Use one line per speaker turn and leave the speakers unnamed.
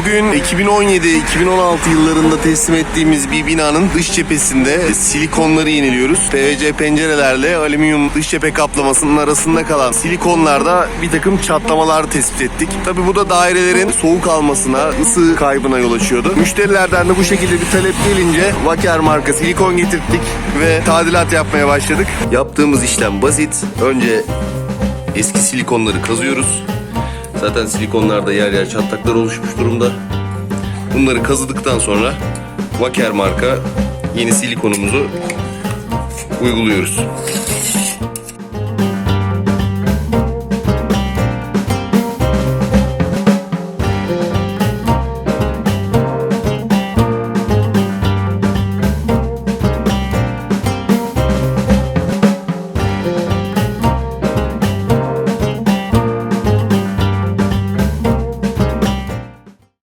Bugün 2017-2016 yıllarında teslim ettiğimiz bir binanın dış cephesinde silikonları yeniliyoruz. PVC pencerelerle alüminyum dış cephe kaplamasının arasında kalan silikonlarda bir takım çatlamalar tespit ettik. Tabi bu da dairelerin soğuk almasına, ısı kaybına yol açıyordu. Müşterilerden de bu şekilde bir talep gelince Vaker marka silikon getirttik ve tadilat yapmaya başladık. Yaptığımız işlem basit. Önce eski silikonları kazıyoruz. Zaten silikonlarda yer yer çatlaklar oluşmuş durumda. Bunları kazıdıktan sonra Vaker marka yeni silikonumuzu uyguluyoruz.